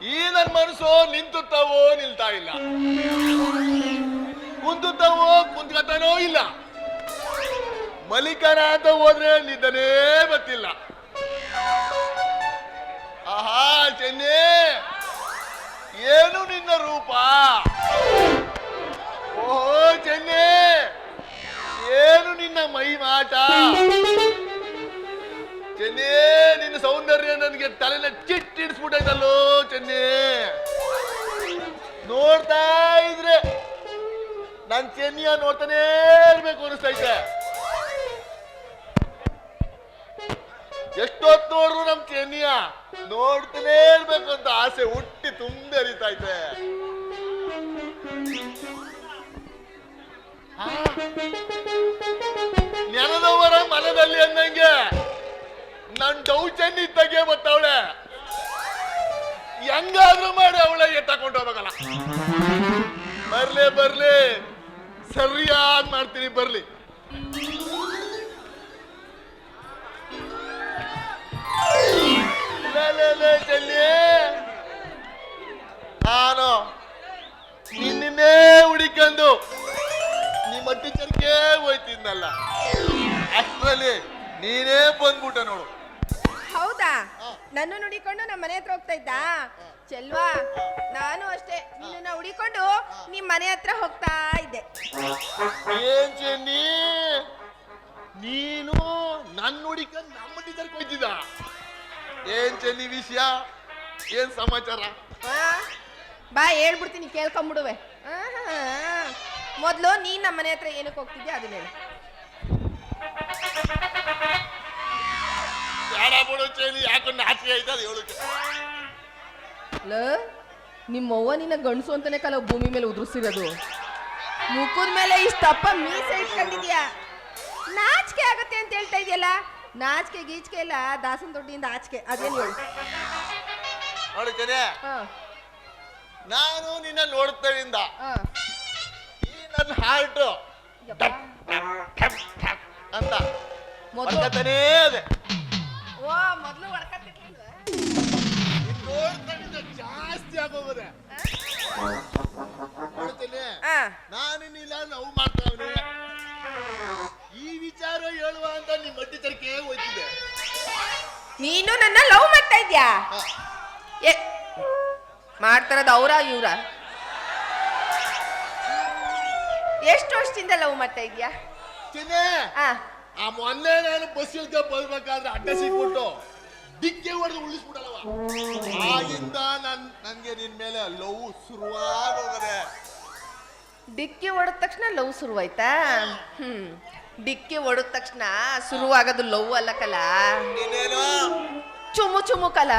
ಈ ನನ್ನ ಮನಸ್ಸು ನಿಂತುತ್ತವೋ ನಿಲ್ತಾ ಇಲ್ಲ. ಕುಂತುತ್ತವೋ ಕುಂತ್ಕತಾನೋ ಇಲ್ಲ. ಮಲಿಕನ ಅಂತ ಹೋದ್ರೆ ನಿದ್ದನೇ ಗೊತ್ತಿಲ್ಲ ಆಹಾ, ಚೆನ್ನೆ. ಏನು ನಿನ್ನ ರೂಪ? ಓಹೋ, ಚೆನ್ನೆ. ಏನು ನಿನ್ನ ಮೈ ಮಾಟ ಸೌಂದರ್ಯ ನನಗೆ ತಲೆನ ಚಿಟ್ಟಿಡಿಸ್ಬಿಟ್ಟೈತಲ್ಲೋ ಚೆನ್ನೆ. ನೋಡ್ತಾ ಇದ್ರೆ ನನ್ ಚೆನ್ನಿಯ ನೋಡ್ತಾನೇ ಇರ್ಬೇಕು ಅನಿಸ್ತೈತೆ. ಎಷ್ಟೊತ್ತು ನೋಡ್ರು ನಮ್ ಚೆನ್ನಿಯ? ನೋಡ್ತಾನೇ ಇರ್ಬೇಕು ಅಂತ ಆಸೆ ಹುಟ್ಟಿ ತುಂಬಿ ಹರಿತೈತೆ ನೆನದವರ ಮನದಲ್ಲಿ ಅಂದಂಗೆ ನನ್ ದೌಚನ್ನಿ ಇದ್ದಾಗೆ ಬರ್ತಾವಳೆ ಹೆಂಗಾದ್ರೂ ಮಾಡಿ ಅವಳ ಎತ್ತಾಕೊಂಡು ಹೋಗಲ್ಲ ಬರ್ಲಿ ಬರ್ಲಿ. ಸರಿಯಾಗಿ ಮಾಡ್ತೀನಿ, ಬರ್ಲಿ. ನಾನು ನಿನ್ನೇ ಹುಡಿಕೊಂಡು ನಿಮ್ಮ ಟೀಚರ್ಗೆ ಹೋಯ್ತಿದ್ನಲ್ಲ. ಅಷ್ಟರಲ್ಲಿ ನೀನೇ ಬಂದ್ಬಿಟ್ಟ ನೋಡು. ನನ್ನ ಹುಡಿಕೊಂಡು ನಮ್ಮ ಮನೆ ಹತ್ರ ಹೋಗ್ತಾ ಇದ್ದ? ಚೆಲ್ವಾ? ನಾನು ಅಷ್ಟೇ. ನಿನ್ನ ಹುಡಿಕೊಂಡು ನಿಮ್ ಮನೆ ಹತ್ರ ಹೋಗ್ತಾ ಇದ್ದೆ. ಏನ್ ಚೆನ್ನಿ ನೀನು ನನ್ನ ಹುಡಿಕೊಂಡು ನಮ್ಮ ಹೋಯ್ತಿದ್ದ ಏನ್ ಚೆನ್ನಿ ವಿಷಯ? ಏನ್ ಸಮಾಚಾರ? ಬಾ ಹೇಳ್ಬಿಡ್ತೀನಿ ಕೇಳ್ಕೊಂಬಿಡುವೆ. ಮೊದಲು ಮೊದ್ಲು ನೀನ್ ನಮ್ಮ ಮನೆ ಹತ್ರ ಏನಕ್ಕೆ ಹೋಗ್ತಿದ್ಯಾ? ಅದನ್ನ ಬೇಡ ಬಿಡು ಚೆನ್ನಿ ಯಾಕೋ ನಾಚಿಕೆ ಆಯ್ತು ಅದು ಹೇಳಕ್ಕೆ ಲ ನಿಮ್ಮವ್ವ ನಿನ್ನ ಗಂಡಸು ಅಂತಾನೆ ಕಲ ಭೂಮಿ ಮೇಲೆ ಉದುರಿಸಿರೋದು. ಮುಖದ ಮೇಲೆ ತಪ್ಪ ಮೀಸೆ ಇಟ್ಕೊಂಡಿದ್ಯಾ? ನಾಚಿಕೆ ಆಗತ್ತೆ ಅಂತ ಹೇಳ್ತಾ ಇದೆಯಲ್ಲ? ನಾಚಿಕೆ ಗೀಚಿಕೆ ಇಲ್ಲ ದಾಸನ ದೊಡ್ಡಿಯಿಂದ ಆಚಿಕೆ. ಅದೇನು ಹೇಳು? ನೋಡು ಹಾ. ನಾನು ನಿನ್ನ ನೋಡ್ತೇವಿಂದ ಹಾ. ಈ ನನ್ನ ಹಾರ್ಟ್. ಅಂತ ಮೊದಲು- ಅದೇ ಓ ಮೊದ್ಲು ನೋಡ್ತೇವಿಂದ ಜಾಸ್ತಿ ಆಗೋಗಿದೆ. ಆ. ನಾನಿನ್ನಿಲ್ಲ ನೋವು ಮಾಡ್ತಾವನೆ ಈ ವಿಚಾರ ಹೇಳುವ ಅಂತ ನಿಮ್ಮ ಟೀಚರ್ಗೆ ಹೋಯ್ತಿದೆ ನೀನು ನನ್ನ ಲವ್ ಮಾಡ್ತಾ ಇದ್ಯಾ? ಮಾಡ್ತಾರದ ಏ ಮಾಡ್ತಾರದು ಅವರ ಇವ್ರ? ಎಷ್ಟು ವರ್ಷದಿಂದ ಲವ್ ಮಾಡ್ತಾ ಇದ್ಯಾ? ಆ ಮೊನ್ನೆ ನಾನು ಬಸ್ ಇಲ್ದ ಬರ್ಬೇಕಾದ್ರೆ ಅಡ್ಡ ಸಿಕ್ಬಿಟ್ಟು ಡಿಕ್ಕೆ ಹೊಡೆದು ಉಳಿಸ್ಬಿಡಲ್ಲವ? ಆಗಿಂದ ನನ್ ನನ್ಗೆ ನಿನ್ ಮೇಲೆ ಲವ್ ಶುರುವಾಗೋಗದೆ. ಡಿಕ್ಕಿ ಹೊಡೆದ ತಕ್ಷಣ ಲವ್ ಶುರುವಾಯ್ತಾ? ಹ್ಮ್. ಡಿಕ್ಕಿ ಹೊಡೆದ ತಕ್ಷಣ ಶುರುವಾಗೋದು ಲವ್ ಅಲ್ಲ ಕಲ. ನೀನೇನು? ಚುಮು ಚುಮು ಕಲ.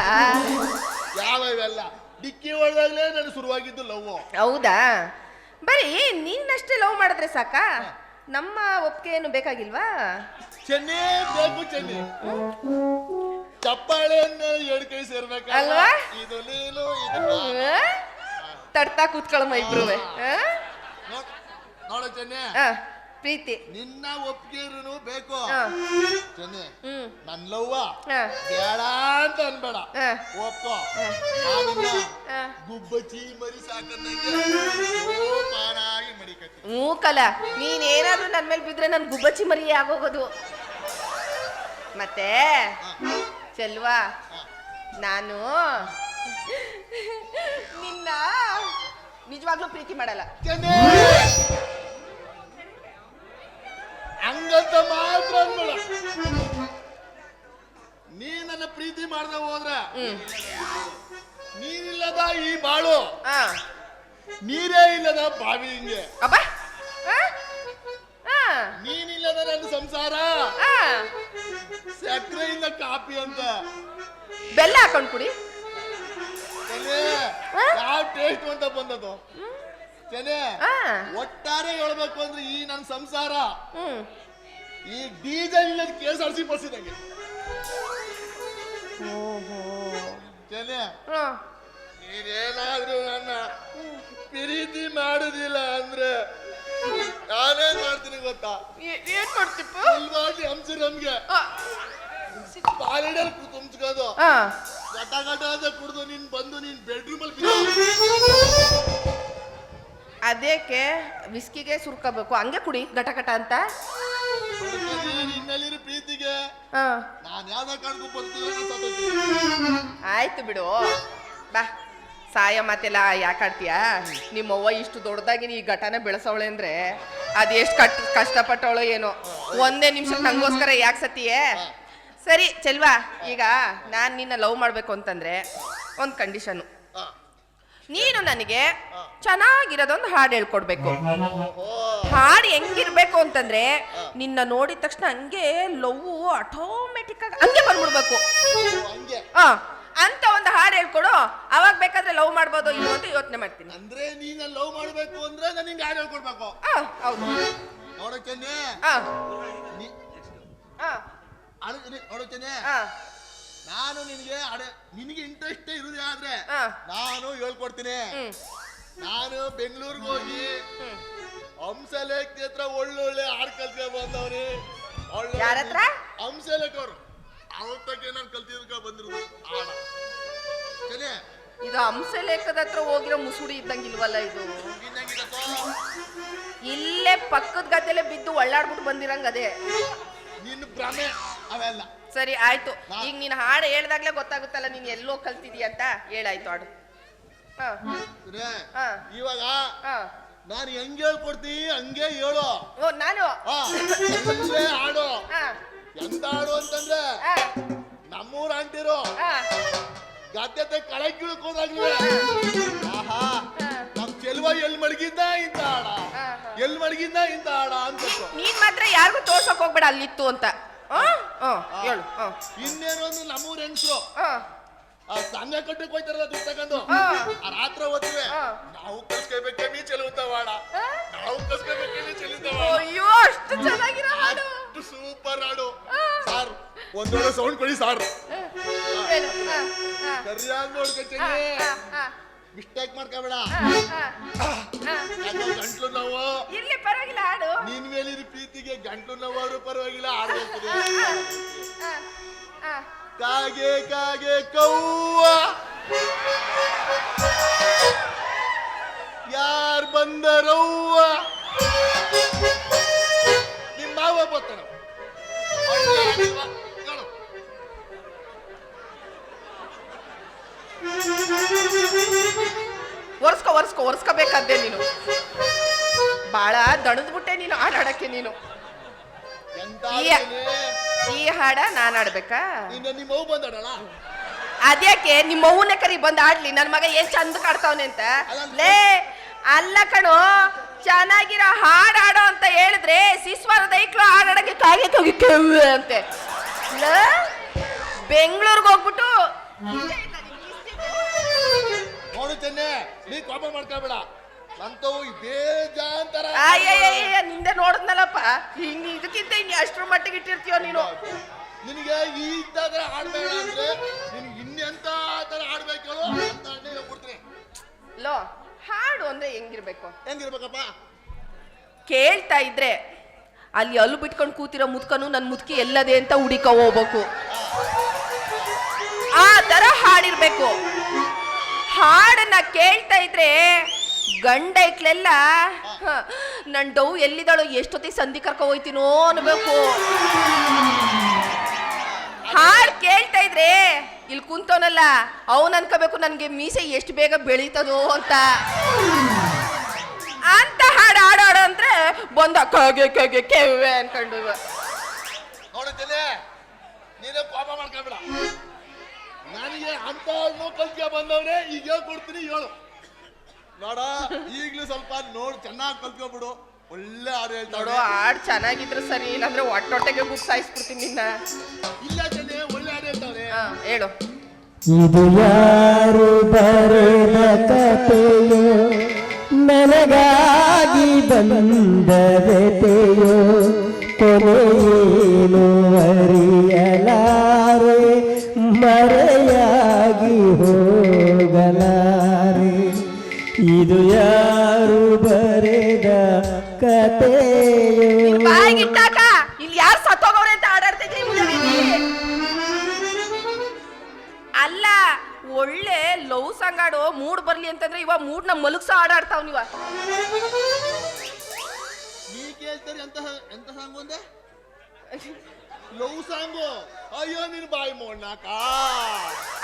ಯಾವ ಇವೆಲ್ಲ? ಡಿಕ್ಕಿ ಹೊಡೆದಾಗ್ಲೇ ನಾನು ಶುರುವಾಗಿದ್ದು ಲವ್ ಹೌದಾ? ಬರೀ ನೀನಷ್ಟೇ ಲವ್ ಮಾಡಿದ್ರೆ ಸಾಕಾ? ನಮ್ಮ ಒಪ್ಪಿಗೆ ಏನು ಬೇಕಾಗಿಲ್ವಾ ಚೆನ್ನೇ ಬೇಕು ಚೆನ್ನಿ ಚಪ್ಪಾಳೆ ಎರಡು ಕೈ ಸೇರ್ಬೇಕಲ್ಲ ಅಲ್ವಾ? ಇದು ನೀನು ಇದು ನಾನು. ಆ? ತಡ್ತಾ ಕೂತ್ಕೊಳಮ್ಮ ಇಬ್ರುವೆ ಆ? ನೋಡ್- ನೋಡು ಚೆನ್ನಿ ಆ, ಪ್ರೀತಿ. ನಿನ್ನ ಒಪ್ಪಿಗೆರು ಬೇಕು. ಚೆನ್ನಿ ಹ್ಮ್. ನನ್ ಲವ್ವ ಬೇಡ ಅಂತ ಅನ್ಬೇಡ. ಒಪ್ಕೋ. ನಾನಿನ್ನ ಆ. ಗುಬ್ಬಚ್ಚಿ ಮರಿ ಸಾಕಂದಂಗೆ ಪಾನಾಗಿ ಮಡಿಕತ್ತಿ ಹ್ಞೂ ಕಲ ನೀನೇನಾದ್ರೂ ನನ್ನ ಮೇಲೆ ಬಿದ್ರೆ ನನ್ ಗುಬ್ಬಚ್ಚಿ ಮರಿ ಆಗೋಗೋದು. ಮತ್ತೆ ಚೆಲ್ವಾ? ನಾನು ನಿನ್ನ ನಿಜವಾಗ್ಲೂ ಪ್ರೀತಿ ಮಾಡಲ್ಲ. ಚೆನ್ನಿ! ಹಂಗಂತ ಮಾತ್ರ ಅನ್ಬೇಡ ನೀ ನನ್ನ ಪ್ರೀತಿ ಮಾಡ್ದ ಹೋದ್ರ ನೀರಿಲ್ಲದ ಈ ಬಾಳು ಆ. ನೀರೇ ಇಲ್ಲದ ಬಾವಿ ಹಿಂಗೆ. ಅಬ್ಬ. ಆ? ಆ, ನೀನಿಲ್ಲದ ನನ್ನ ಸಂಸಾರ. ಆ. ಸಕ್ಕರೆಯಿಂದ ಕಾಪಿ ಅಂತ. ಬೆಲ್ಲ ಹಾಕೊಂಡ್ ಕುಡಿ? ಯಾವ ಟೇಸ್ಟ್ ಅಂತ ಬಂದದು ಚೆನ್ನೆ ಆ. ಒಟ್ಟಾರೆ ಹೇಳ್ಬೇಕು ಅಂದ್ರೆ ಈ ನನ್ನ ಸಂಸಾರ. ಈ ಡೀಸೆಲ್ ಇಲ್ಲದ K S R T C ಇದಂಗೆ ನೀನೇನಾದ್ರೂ ನನ್ನ ಪ್ರೀತಿ ಮಾಡುದಿಲ್ಲ ಅಂದ್ರೆ ನಾನೇ ಮಾಡ್ತೀನಿ ಗೊತ್ತಾ? ಏನ್ ಮಾಡ್ತಿಪ್ಪ? ಇಲ್ವಾಗಿ ಹಂಸಿ ನಮ್ಗೆ. ಪಾಲಿಡಲ್ ತುಂಬಿಸ್ಕೋದು ಗಟ ಗಟ ಅಂತ ಕುಡ್ದು ನೀನ್ ಬಂದು ನೀನ್ ಬೆಡ್ರೂಮ್ ಅಲ್ಲಿ ಅದೇಕೆ ವಿಸ್ಕಿಗೆ ಸುರ್ಕೋಬೇಕು? ಹಂಗೆ ಕುಡಿ ಘಟ ಘಟ ಅಂತ. ನಿನ್ನಲ್ಲಿರೋ ಪ್ರೀತಿಗೆ. ಹಾ. ನಾನ್ ಯಾವ್ದ ಆಯ್ತು ಬಿಡು. ಬಾ ಸಾಯ ಮಾತೆಲ್ಲ ಯಾಕಾಡ್ತೀಯ ನಿಮ್ಮವ್ವ ಇಷ್ಟು ದೊಡ್ಡದಾಗಿ ಈ ಘಟನೆ ಬೆಳೆಸವಳೆ ಅಂದ್ರೆ ಅದು ಎಷ್ಟು ಕಟ್ ಕಷ್ಟಪಟ್ಟವಳು ಏನೋ. ಒಂದೇ ನಿಮಿಷ ನಂಗೋಸ್ಕರ ಯಾಕೆ ಸತಿಯೇ ಸರಿ ಚೆಲ್ವಾ ಈಗ ನಾನು ನಿನ್ನ ಲವ್ ಮಾಡಬೇಕು ಅಂತಂದ್ರೆ ಒಂದು ಕಂಡೀಷನ್ನು ನೀನು ನನಗೆ ಚೆನ್ನಾಗಿರೋದೊಂದು ಹಾಡು ಹೇಳ್ಕೊಡ್ಬೇಕು. ಹಾಡು ಹೆಂಗಿರ್ಬೇಕು ಅಂತಂದ್ರೆ ನಿನ್ನ ನೋಡಿದ ತಕ್ಷಣ ಹಂಗೆ ಲವ್ ಆಟೋಮೆಟಿಕ್ ಆಗಿ ಹಂಗೆ ಬಂದ್ಬಿಡ್ಬೇಕು. ಆ ಅಂತ ಒಂದು ಹಾಡು ಹೇಳ್ಕೊಡು. ಅವಾಗ ಬೇಕಾದ್ರೆ ಲವ್ ಮಾಡ್ಬೋದು ಇಲ್ಲ ಅಂತ ಯೋಚನೆ ಮಾಡ್ತೀನಿ. ಅಂದ್ರೆ ನೀನ ಲವ್ ಮಾಡ್ಬೇಕು ಅಂದ್ರೆ ನನಗೆ ನಿಂಗೆ ಹಾಡು ಹೇಳ್ಕೊಡ್ಬೇಕು. ಹೌದು. ನೋಡಕ್ಕೇನೆ ಆ, ನಾನು ನಿನಗೆ ಅಡೆ ನಿನಗೆ ಇಂಟ್ರೆಸ್ಟ್ ಇರುದೇ ಆದ್ರೆ ನಾನು ಹೇಳ್ಕೊಡ್ತೀನಿ. ನಾನು ಬೆಂಗಳೂರಿಗೆ ಹೋಗಿ ಹಂಸಲೇಖಿ ಹತ್ರ ಒಳ್ಳೊಳ್ಳೆ ಹಾಡು ಕಲ್ತ್ಕೊಂಡ್ ಬಂದವ್ರಿ ಯಾರತ್ರ? ಹಂಸಲೇಖ ಅವರು. ಅವತ್ತಕ್ಕೆ ನಾನು ಕಲ್ತಿದ್ಕ ಬಂದಿರೋದು ಹಾಡ ಸರಿ ಇದು ಹಂಸಲೇಖದ ಹತ್ರ ಹೋಗಿರೋ ಮುಸುಡಿ ಇದ್ದಂಗಿಲ್ವಲ್ಲ ಇದು? ಇಲ್ಲೇ ಪಕ್ಕದ ಗದ್ದೆಲೆ ಬಿದ್ದು ಒಳ್ಳಾಡ್ಬಿಟ್ಟು ಬಂದಿರಂಗ ಅದೇ. ನಿನ್ನ ಭ್ರಮೆ ಅವೆಲ್ಲ. ಸರಿ ಆಯ್ತು. ಈಗ ನೀನ್ ಹಾಡು ಹೇಳ್ದಾಗ್ಲೇ ಗೊತ್ತಾಗುತ್ತಲ್ಲ ನೀನ್ ಎಲ್ಲೋ ಕಲ್ತಿದೀಯ ಅಂತ ಹೇಳಾಯ್ತು ಹಾಡು. ಹಾ? ಹಾ. ಇವಾಗ ಹಾ. ನಾನು ಹೆಂಗ್ ಹೇಳ್ಕೊಡ್ತೀನಿ ಹಂಗೆ ಹೇಳು. ಓ ನಾನು? ಹಾ. ಹಾಡು. ಹಾ. ಎಂತ ಹಾಡು ಅಂತಂದ್ರೆ ಹಾ. ನಮ್ಮೂರ್ ಆಂಟಿರು. ಹಾ. ಗದ್ದೆ ಕಳೆ ಕೀಳ್ಕೋದಾಗ್ಲೇ ಆಹಾ. ಹಾ. ನಮ್ ಚೆಲುವ ಎಲ್ ಮಡಗಿದ್ದ ಇಂತ ಹಾಡ. ಹಾ, ಹಾ. ಎಲ್ ಮಡಗಿದ್ದ ಇಂತ ಹಾಡ ಅಂತ ನೀನ್ ಮಾತ್ರ ಯಾರಿಗೂ ತೋರ್ಸಕ್ ಹೋಗ್ಬೇಡ ಅಲ್ಲಿತ್ತು ಅಂತ. ಆ? ಹೇಳು ಇನ್ನೇರೋ ಇನ್ನೇನು ಒಂದು ನಮ್ಮೂರ್ ಹೆಂಗ್ಸು ಆ, ಸಂಘ ಕಟ್ಟಕ್ ಹೋಯ್ತಾರಲ್ಲ ದುಡ್ಡು ತಗೊಂಡು? ಆ. ರಾತ್ರ ಆ. ನಾವು ಕಲ್ಸ್ಕೋಬೇಕೆ ನೀ ಚೆಲುವಂತ ಹಾಡ ಆ? ನಾವು ಕಲ್ಸ್ಕೋಬೇಕೆ ನೀ ಚೆಲುವಂತ ಅಯ್ಯೋ ಅಷ್ಟು ಚೆನ್ನಾಗಿರೋ ಹಾಡು. ಸೂಪರ್ ಹಾಡು. ಸಾರ್ ಒಂದೊಳ್ಳೆ ಸೌಂಡ್ ಕೊಡಿ ಸಾರ್. ಆ, ನೋಡ್ಕೊತೀನಿ ಮಿಸ್ಟೇಕ್ ಮಾಡ್ಕೋಬೇಡ. ಗಂಟ್ಲು ನೋವು. ಇರ್ಲಿ ಪರವಾಗಿಲ್ಲ ಹಾಡು. ನಿನ್ ಮೇಲಿನ ಪ್ರೀತಿಗೆ ಗಂಟ್ಲು ನೋವಾದ್ರು ಪರವಾಗಿಲ್ಲ ಹಾಡು. ಕಾಗೆ ಕಾಗೆ ಕೌವ ಯಾರ್ ಬಂದರವ್ವ? ನಿಮ್ಮ ಮಾವ ಬರ್ತಾನ? ಕೇಳು. ಒರ್ಸ್ಕೊ ಒರ್ಸ್ಕೊ ಒರೆಸ್ಕೋಬೇಕಾದ್ದೆ ನೀನು. ಬಾಳ ದಣದ್ಬಿಟ್ಟೆ ನೀನು ಹಾಡಾಡಕ್ಕೆ ನೀನು. ಈ- ಹಾಡ ನಾನು ಆಡ್ಬೇಕಾ? ಅದ್ಯಾಕೆ ನಿಮ್ಮ ಅವ್ವನೇ ಕರಿ ಬಂದ್ ಆಡ್ಲಿ? ನನ್ ಮಗ ಎಷ್ಟು ಚಂದ ಕಾಡ್ತಾವನೆ ಅಂತ? ಲೇ ಅಲ್ಲ ಕಣೋ ಚೆನ್ನಾಗಿರೋ ಹಾಡು ಆಡೋ ಅಂತ ಹೇಳಿದ್ರೆ ಸಿಸ್ವಾರ ದೈಕ್ಳು ಹಾಡಾಡಕ್ಕೆ ಕಾಗೆ ಹೋಗಿ ಕೆವ್ವೆ ಅಂತೆ. ಬೆಂಗಳೂರಿಗೆ ಹೋಗ್ಬಿಟ್ಟು ನೀ ಕೋಪ ಮಾಡ್ಕೊಬೇಡ. ನಂತವು ಬೇಜಾಂತರ ಅಯ್ಯಯ್ಯ ನಿಂದೆ ನೋಡಿದ್ನಲ್ಲಪ್ಪ. ಹಿಂಗ್ ಇದಕ್ಕಿಂತ ಹಿಂಗ್ ಅಷ್ಟ್ರ ಮಟ್ಟಿಗೆ ಇಟ್ಟಿರ್ತೀಯೋ ನೀನು? ನಿನಗೆ ಈ ತರ ಆಡ್ಬೇಡ ಅಂದ್ರೆ ನಿನ್ಗೆ ಇನ್ನೆಂತ ತರ ಆಡ್ಬೇಕು ಅಂತ ಲೋ ಹಾಡು ಅಂದ್ರೆ ಹೆಂಗಿರ್ಬೇಕು? ಹೆಂಗಿರ್ಬೇಕಪ್ಪ? ಕೇಳ್ತಾ ಇದ್ರೆ ಅಲ್ಲಿ ಅಲ್ಲು ಬಿಟ್ಕೊಂಡು ಕೂತಿರೋ ಮುದ್ಕನು ನನ್ನ ಮುದ್ಕಿ ಎಲ್ಲದೆ ಅಂತ ಹುಡಿಕ ಹೋಗ್ಬೇಕು. ಆ ತರ ಹಾಡಿರ್ಬೇಕು. ಹಾಡನ್ನ ಕೇಳ್ತಾ ಇದ್ರೆ ಗಂಡ ಐಕ್ಲೆಲ್ಲ ನನ್ನ ಡೌ ಎಲ್ಲಿದ್ದಾಳೋ, ಎಷ್ಟೊತ್ತಿಗೆ ಸಂಧಿ ಕರ್ಕೊ ಹೋಯ್ತೀನೋ ಅನ್ಬೇಕು. ಹಾಡ್ ಕೇಳ್ತಾ ಇದ್ರೆ ಇಲ್ಲಿ ಕುಂತವನಲ್ಲ ಅವನ್ ಅನ್ಕೋಬೇಕು ನನ್ಗೆ ಮೀಸೆ ಎಷ್ಟು ಬೇಗ ಬೆಳೀತದೋ ಅಂತ. ಅಂತ ಹಾಡು ಹಾಡಾಡ ಅಂದ್ರೆ, ಬಂದ ಕಗೆ ಕಗೆ ಕೆವ್ವೆ ಅನ್ಕೊಂಡು ನೀನೇ ಕೋಪ ಮಾಡ್ಕೋಬೇಡ ನನಗೆ ಅಂತ ಕಲ್ಕೆ ಬಂದವ್ರೆ ಈಗ ಹೇಳ್ಕೊಡ್ತೀನಿ ಹೇಳು. ನೋಡ ಈಗ್ಲೂ ಸ್ವಲ್ಪ ನೋಡ್ ಚೆನ್ನಾಗಿ ಕಲ್ತ್ಕೊಬಿಡು. ಒಳ್ಳೆ ಹಾಡು ನೋಡು ಹೇಳ್ತಾడు ಹಾಡ್ ಚೆನ್ನಾಗಿದ್ರೆ ಸರಿ ಇಲ್ಲಾಂದ್ರೆ ಒಟ್ಟೊಟ್ಟೆಗೆ ಬುಕ್ ಸಾಯಿಸ್ಬಿಡ್ತೀನಿ ನಿನ್ನ. ಇಲ್ಲ ಚೆನ್ನೆ ಒಳ್ಳೆ ಹಾಡು ಹೇಳ್ತಾವ್ರೆ. ಹಾ ಹೇಳು. ಇದು ಯಾರು ಬರೆದ ಕಥೆಯೋ ನನಗಾಗಿ ಬಂದ ವ್ಯತೆಯೋ ಕೊನೆಯೇನು ಇದು ಯಾರು ಬರೆದ ಕತೆಯೋ ಬಾಯಿಗಿಟ್ಟಾಕ ಇಲ್ಲಿ ಯಾರು ಸತ್ತೋಗವ್ರೆ ಅಂತ ಆಡಾಡ್ತಿದ್ರಿ ಅಲ್ಲ ಒಳ್ಳೆ ಲವ್ ಸಾಂಗ್ ಆಡು ಮೂಡ್ ಬರ್ಲಿ ಅಂತಂದ್ರೆ ಇವಾಗ ಮೂಡ್ನ ಮಲಗ್ಸೋ ಆಡಾಡ್ತಾವ್ ನೀವ. ನೀ ಕೇಳ್ತಾರೆ ಎಂತಹ ಎಂತ ಸಾಂಗ್ ಲವ್ ಸಾಂಗು ಅಯ್ಯೋ ನಿನ್ ಬಾಯಿ ಮೊಣ್ಣಾಕ.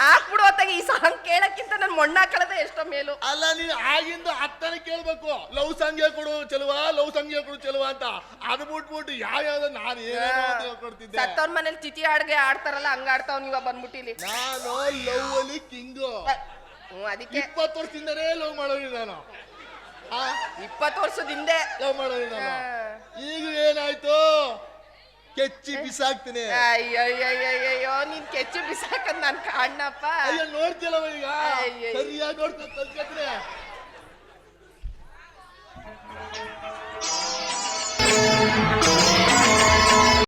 ಹಾಕ್ಬಿಡು ಹೊತ್ತಾಗ ಈ ಸಾಂಗ್ ಕೇಳಕ್ಕಿಂತ ನನ್ ಮೊಣ್ಣಾಕಳದೆ ಎಷ್ಟೋ ಮೇಲು. ಅಲ್ಲ ನೀನ್ ಆಗಿಂದ ಅತ್ತನ ಕೇಳ್ಬೇಕು. ಲವ್ ಸಾಂಗ್ ಕೊಡು ಚೆಲುವ ಲವ್ ಸಾಂಗ್ ಕೊಡು ಚೆಲುವ ಅಂತ. ಅದು ಬಿಟ್ಬಿಟ್ಟು ಯಾವ ಯಾವ್ದು ನಾನು ಹೇಳ್ಕೊಡ್ತಿದ್ದೆ. ಸತ್ತವ್ರ ಮನೇಲಿ ಚಿತಿ ಆಡ್ಗೆ ಆಡ್ತಾರಲ್ಲ ಹಂಗ ಆಡ್ತಾವ್ ನೀವ ಬಂದ್ಬಿಟ್ಟಿಲಿ ನಾನು ಲವ್ ಅಲ್ಲಿ ಕಿಂಗು ಹ್ಮ್ ಅದಕ್ಕೆ. ಇಪ್ಪತ್ತು ವರ್ಷದಿಂದನೇ ಲವ್ ಮಾಡೋದು ನಾನು ಇಪ್ಪತ್ತು ವರ್ಷದ ಹಿಂದೆ. ಲವ್ ಮಾಡೋದು ನಾನು ಈಗ ಏನಾಯ್ತು? ಕೆಚ್ಚಿ ಬಿಸಾಕ್ತೀನಿ. ಅಯ್ಯೋ ನೀನ್ ಕೆಚ್ಚು ಬಿಸಾಕದ್ ನಾನ್ ಕಾಣಪ್ಪ ಅಯ್ಯೋ ನೋಡ್ತಿಲ್ಲ ಈಗ. ಸರಿಯಾಗಿ ನೋಡ್ತೀನಿ